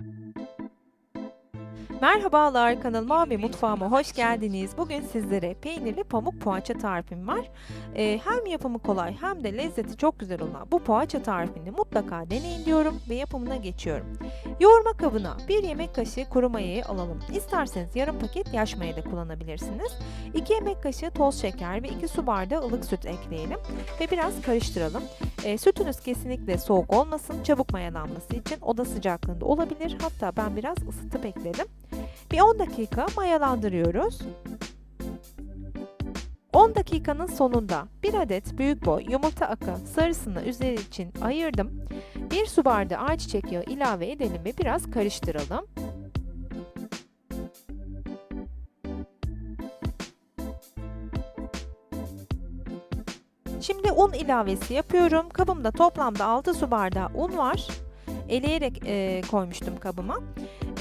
Thank you. Merhabalar kanalıma ve mutfağıma hoş geldiniz. Bugün sizlere peynirli pamuk poğaça tarifim var. Ee, hem yapımı kolay hem de lezzeti çok güzel olan bu poğaça tarifini mutlaka deneyin diyorum ve yapımına geçiyorum. Yoğurma kabına 1 yemek kaşığı kuru mayayı alalım. İsterseniz yarım paket yaş maya da kullanabilirsiniz. 2 yemek kaşığı toz şeker ve 2 su bardağı ılık süt ekleyelim ve biraz karıştıralım. Ee, sütünüz kesinlikle soğuk olmasın, çabuk mayalanması için oda sıcaklığında olabilir. Hatta ben biraz ısıtıp ekledim. Bir 10 dakika mayalandırıyoruz. 10 dakikanın sonunda 1 adet büyük boy yumurta akı sarısını üzeri için ayırdım. 1 su bardağı ayçiçek yağı ilave edelim ve biraz karıştıralım. Şimdi un ilavesi yapıyorum. Kabımda toplamda 6 su bardağı un var. Eleyerek e, koymuştum kabıma.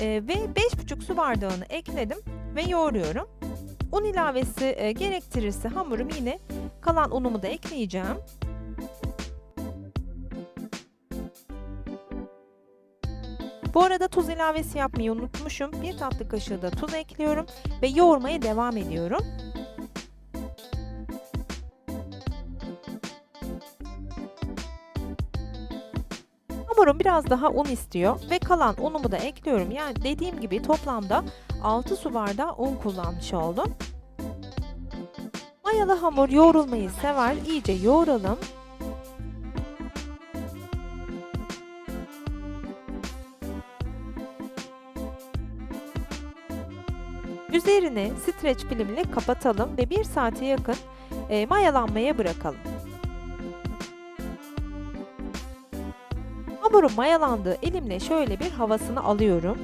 E, ve 5,5 su bardağını ekledim ve yoğuruyorum. Un ilavesi e, gerektirirse hamurum yine kalan unumu da ekleyeceğim. Bu arada tuz ilavesi yapmayı unutmuşum. Bir tatlı kaşığı da tuz ekliyorum ve yoğurmaya devam ediyorum. Hamurum biraz daha un istiyor ve kalan unumu da ekliyorum. Yani dediğim gibi toplamda 6 su bardağı un kullanmış oldum. Mayalı hamur yoğrulmayı sever. İyice yoğuralım. Üzerine streç filmle kapatalım ve 1 saate yakın e, mayalanmaya bırakalım. Hamurun mayalandığı elimle şöyle bir havasını alıyorum.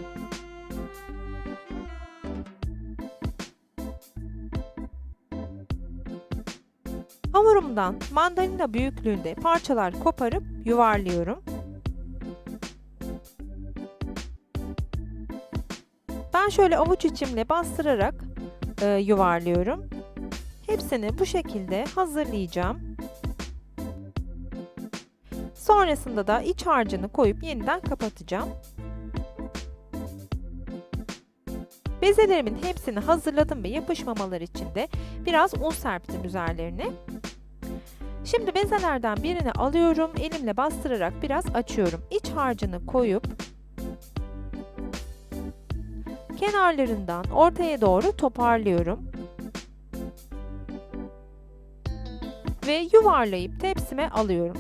Hamurumdan mandalina büyüklüğünde parçalar koparıp yuvarlıyorum. Ben şöyle avuç içimle bastırarak e, yuvarlıyorum. Hepsini bu şekilde hazırlayacağım. Sonrasında da iç harcını koyup yeniden kapatacağım. Bezelerimin hepsini hazırladım ve yapışmamaları için de biraz un serptim üzerlerine. Şimdi bezelerden birini alıyorum, elimle bastırarak biraz açıyorum. İç harcını koyup kenarlarından ortaya doğru toparlıyorum. Ve yuvarlayıp tepsime alıyorum.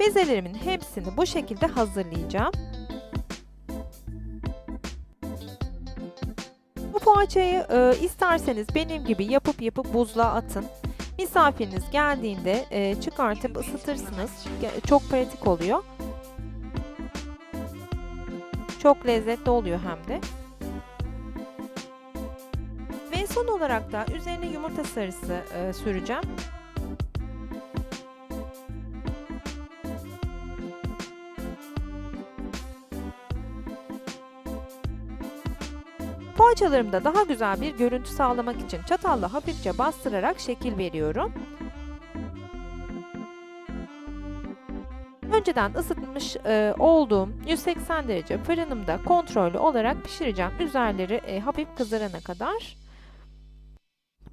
Bezelerimin hepsini bu şekilde hazırlayacağım. Bu poğaçayı e, isterseniz benim gibi yapıp yapıp buzluğa atın. Misafiriniz geldiğinde e, çıkartıp ısıtırsınız. Çok pratik oluyor. Çok lezzetli oluyor hem de. Ve son olarak da üzerine yumurta sarısı e, süreceğim. Poğaçalarımda daha güzel bir görüntü sağlamak için çatalla hafifçe bastırarak şekil veriyorum. Önceden ısıtmış e, olduğum 180 derece fırınımda kontrollü olarak pişireceğim. Üzerleri e, hafif kızarana kadar.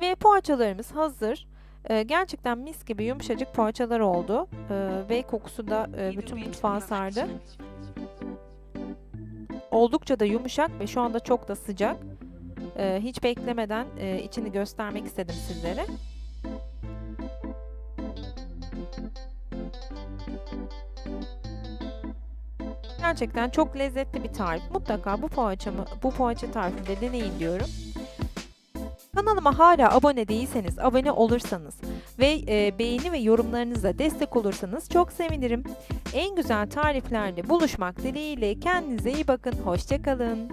Ve poğaçalarımız hazır. E, gerçekten mis gibi yumuşacık poğaçalar oldu. E, ve kokusu da e, bütün mutfağı sardı. Oldukça da yumuşak ve şu anda çok da sıcak. Ee, hiç beklemeden e, içini göstermek istedim sizlere. Gerçekten çok lezzetli bir tarif. Mutlaka bu poğaçamı, bu poğaça tarifinde deneyin diyorum. Kanalıma hala abone değilseniz, abone olursanız ve e, beğeni ve yorumlarınızla destek olursanız çok sevinirim. En güzel tariflerde buluşmak dileğiyle kendinize iyi bakın. Hoşçakalın.